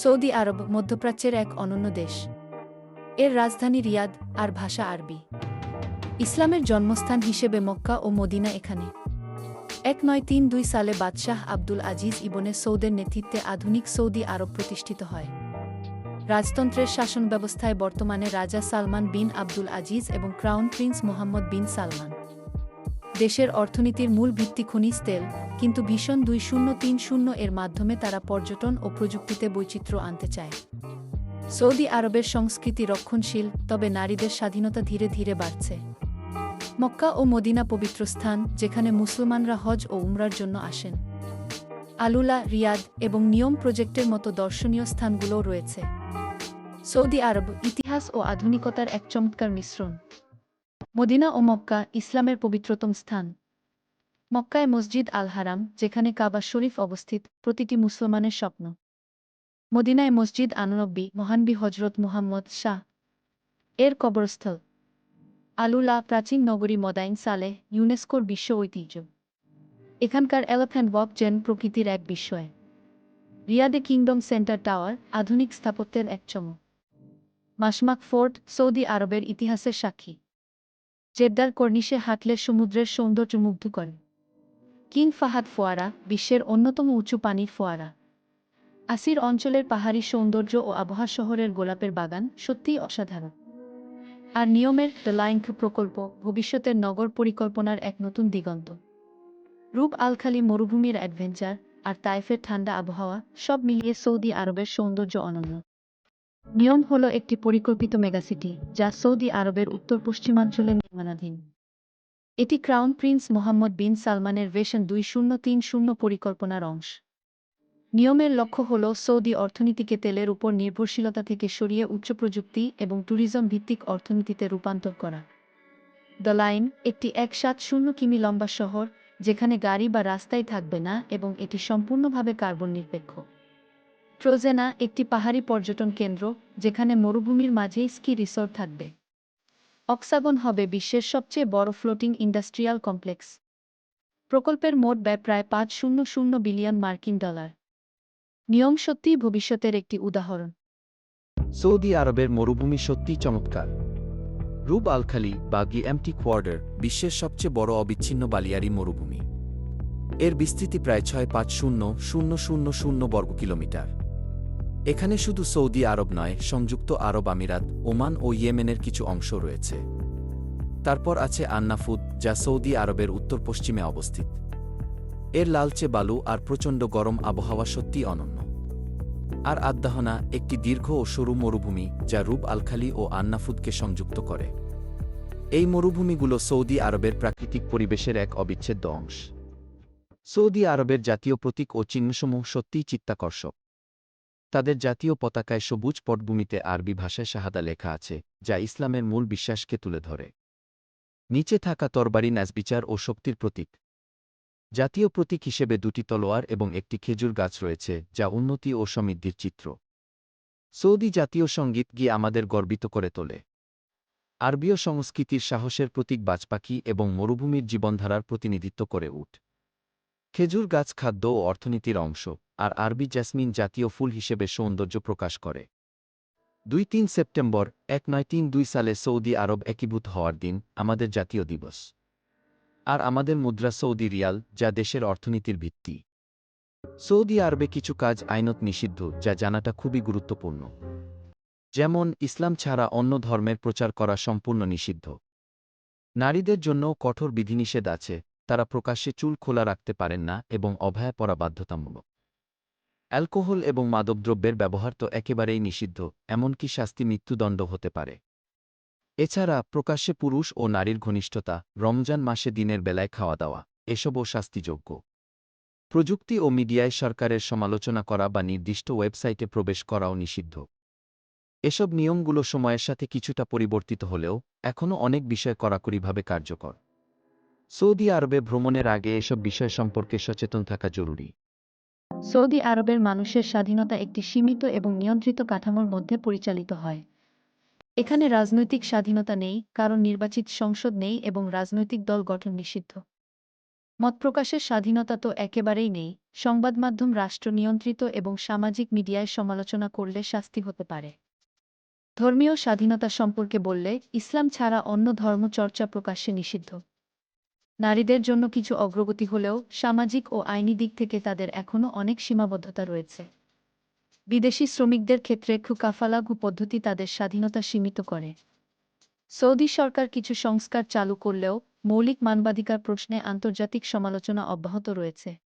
Saudi আরব মধ্যপ্রাচ্যের এক অনন্য দেশ। এর রাজধানী রিয়াদ আর ভাষা আরবি। ইসলামের জন্মস্থান হিসেবে মক্কা ও মদিনা এখানে। এক নয় তিন দুই সালে বাদশাহ আব্দুল আজিজ ইবনে সৌদের নেতৃত্বে আধুনিক সৌদি আরব প্রতিষ্ঠিত হয়। রাজতন্ত্রের শাসন ব্যবস্থায় বর্তমানে রাজা সালমান বিন আব্দুল আজিজ এবং crown prince Mohammed bin Salman. দেশের অর্থনীতির মূল ভিত্তি খনিজ তেল, কিন্তু ভীষণ দুই শূন্য তিন শূন্য এর মাধ্যমে তারা পর্যটন ও প্রযুক্তিতে বৈচিত্র্য আনতে চায়। সৌদি আরবের সংস্কৃতি রক্ষণশীল, তবে নারীদের স্বাধীনতা ধীরে ধীরে বাড়ছে। মক্কা ও মদিনা পবিত্র স্থান, যেখানে মুসলমানরা হজ ও উমরার জন্য আসেন। আলুলা, রিয়াদ এবং নিয়ম প্রজেক্টের মতো দর্শনীয় স্থানগুলোও রয়েছে। সৌদি আরব ইতিহাস ও আধুনিকতার এক চমৎকার মিশ্রণ। মদিনা ও মক্কা ইসলামের পবিত্রতম স্থান। মক্কায় মসজিদ আল হারাম যেখানে কাবা শরীফ অবস্থিত, প্রতিটি মুসলমানের স্বপ্ন। মদিনায় মসজিদ আননব্বী, মহানবী হজরত মুহাম্মদ শাহ। এর কবরস্থল। আলুলা প্রাচীন নগরী মদাইন সালেহ, ইউনেস্কোর বিশ্ব ঐতিহ্য। এখানকার এলিফ্যান্ট ওয়াক জেন প্রকৃতির এক বিস্ময়। রিয়াদে কিংডম সেন্টার টাওয়ার, আধুনিক স্থাপত্যের এক চমক। মাসমাক ফোর্ট, সৌদি আরবের ইতিহাসের সাক্ষী। জেদ্দার কর্নিশে হাঁটলে সমুদ্রের সৌন্দর্য মুগ্ধ করে। কিং ফাহাদ ফোয়ারা, বিশ্বের অন্যতম উঁচু পানির ফোয়ারা। আসির অঞ্চলের পাহাড়ি সৌন্দর্য ও আবহাওয়া শহরের গোলাপের বাগান সত্যিই অসাধারণ। আর নিয়মের দ্য প্রকল্প ভবিষ্যতের নগর পরিকল্পনার এক নতুন দিগন্ত। রূপ আলখালি মরুভূমির অ্যাডভেঞ্চার আর তাইফের ঠান্ডা আবহাওয়া সব মিলিয়ে সৌদি আরবের সৌন্দর্য অনন্য। নিয়ম হল একটি পরিকল্পিত মেগাসিটি, যা সৌদি আরবের উত্তর পশ্চিমাঞ্চলে নির্মাণাধীন। এটি ক্রাউন প্রিন্স মোহাম্মদ বিন সালমানের ভেশন দুই শূন্য তিন শূন্য পরিকল্পনার অংশ। নিয়মের লক্ষ্য হল সৌদি অর্থনীতিকে তেলের উপর নির্ভরশীলতা থেকে সরিয়ে উচ্চ প্রযুক্তি এবং ট্যুরিজম ভিত্তিক অর্থনীতিতে রূপান্তর করা। দ্য লাইন একটি এক সাত শূন্য কিমি লম্বা শহর, যেখানে গাড়ি বা রাস্তায় থাকবে না এবং এটি সম্পূর্ণভাবে কার্বন নিরপেক্ষ। ট্রোজেনা একটি পাহাড়ি পর্যটন কেন্দ্র, যেখানে মরুভূমির মাঝেই স্কি রিসোর্ট থাকবে। অক্সাগন হবে বিশ্বের সবচেয়ে বড় ফ্লোটিং ইন্ডাস্ট্রিয়াল কমপ্লেক্স। প্রকল্পের মোট ব্যয় প্রায় পাঁচ শূন্য শূন্য বিলিয়ন মার্কিন ডলার। নিয়ম সত্যিই ভবিষ্যতের একটি উদাহরণ। সৌদি আরবের মরুভূমি সত্যিই চমৎকার। রুব আলখালি বা গিএমটি কোয়ার্ডার বিশ্বের সবচেয়ে বড় অবিচ্ছিন্ন বালিয়ারি মরুভূমি। এর বিস্তৃতি প্রায় ছয় পাঁচ শূন্য শূন্য শূন্য শূন্য বর্গ কিলোমিটার এখানে শুধু সৌদি আরব নয়, সংযুক্ত আরব আমিরাত, ওমান ও ইয়েমেনের কিছু অংশ রয়েছে। তারপর আছে আন্নাফুদ যা সৌদি আরবের উত্তর পশ্চিমে অবস্থিত। এর লালচে বালু আর প্রচণ্ড গরম আবহাওয়া সত্যিই অনন্য। আর আদ্দাহনা একটি দীর্ঘ ও সরু মরুভূমি, যা রূপ আলখালি ও আন্নাফুদকে সংযুক্ত করে। এই মরুভূমিগুলো সৌদি আরবের প্রাকৃতিক পরিবেশের এক অবিচ্ছেদ্য অংশ। সৌদি আরবের জাতীয় প্রতীক ও চিহ্নসমূহ সত্যিই চিত্তাকর্ষক। তাদের জাতীয় পতাকায় সবুজ পটভূমিতে আরবি ভাষায় শাহাদা লেখা আছে, যা ইসলামের মূল বিশ্বাসকে তুলে ধরে। নিচে থাকা তরবারি ন্যাসবিচার ও শক্তির প্রতীক। জাতীয় প্রতীক হিসেবে দুটি তলোয়ার এবং একটি খেজুর গাছ রয়েছে, যা উন্নতি ও সমৃদ্ধির চিত্র। সৌদি জাতীয় সংগীত গিয়ে আমাদের গর্বিত করে তোলে। আরবীয় সংস্কৃতির সাহসের প্রতীক বাজপাখি এবং মরুভূমির জীবনধারার প্রতিনিধিত্ব করে উঠ। খেজুর গাছ খাদ্য ও অর্থনীতির অংশ। আর আরবি জ্যাসমিন জাতীয় ফুল হিসেবে সৌন্দর্য প্রকাশ করে। দুই তিন সেপ্টেম্বর, এক নয় তিন দুই সালে সৌদি আরব একীভূত হওয়ার দিন, আমাদের জাতীয় দিবস। আর আমাদের মুদ্রা সৌদি রিয়াল, যা দেশের অর্থনীতির ভিত্তি। সৌদি আরবে কিছু কাজ আইনত নিষিদ্ধ, যা জানাটা খুবই গুরুত্বপূর্ণ। যেমন, ইসলাম ছাড়া অন্য ধর্মের প্রচার করা সম্পূর্ণ নিষিদ্ধ। নারীদের জন্য কঠোর বিধিনিষেধ আছে, তারা প্রকাশ্যে চুল খোলা রাখতে পারেন না এবং অভয়া পরা বাধ্যতামূলক অ্যালকোহল এবং মাদকদ্রব্যের ব্যবহার তো একেবারেই নিষিদ্ধ, এমনকি শাস্তি মৃত্যুদণ্ড হতে পারে। এছাড়া, প্রকাশ্যে পুরুষ ও নারীর ঘনিষ্ঠতা, রমজান মাসে দিনের বেলায় খাওয়া দাওয়া এসবও শাস্তিযোগ্য। প্রযুক্তি ও মিডিয়ায় সরকারের সমালোচনা করা বা নির্দিষ্ট ওয়েবসাইটে প্রবেশ করাও নিষিদ্ধ। এসব নিয়মগুলো সময়ের সাথে কিছুটা পরিবর্তিত হলেও, এখনও অনেক বিষয় কড়াকড়িভাবে কার্যকর। সৌদি আরবে ভ্রমণের আগে এসব বিষয় সম্পর্কে সচেতন থাকা জরুরি। সৌদি আরবের মানুষের স্বাধীনতা একটি সীমিত এবং নিয়ন্ত্রিত কাঠামোর মধ্যে পরিচালিত হয়। এখানে রাজনৈতিক স্বাধীনতা নেই, কারণ নির্বাচিত সংসদ নেই এবং রাজনৈতিক দল গঠন নিষিদ্ধ। মত প্রকাশের স্বাধীনতা তো একেবারেই নেই, সংবাদ মাধ্যম রাষ্ট্র নিয়ন্ত্রিত এবং সামাজিক মিডিয়ায় সমালোচনা করলে শাস্তি হতে পারে। ধর্মীয় স্বাধীনতা সম্পর্কে বললে, ইসলাম ছাড়া অন্য ধর্ম চর্চা প্রকাশ্যে নিষিদ্ধ। নারীদের জন্য কিছু অগ্রগতি হলেও সামাজিক ও আইনি দিক থেকে তাদের এখনও অনেক সীমাবদ্ধতা রয়েছে। বিদেশি শ্রমিকদের ক্ষেত্রে খুকাফালাগু পদ্ধতি তাদের স্বাধীনতা সীমিত করে। সৌদি সরকার কিছু সংস্কার চালু করলেও মৌলিক মানবাধিকার প্রশ্নে আন্তর্জাতিক সমালোচনা অব্যাহত রয়েছে।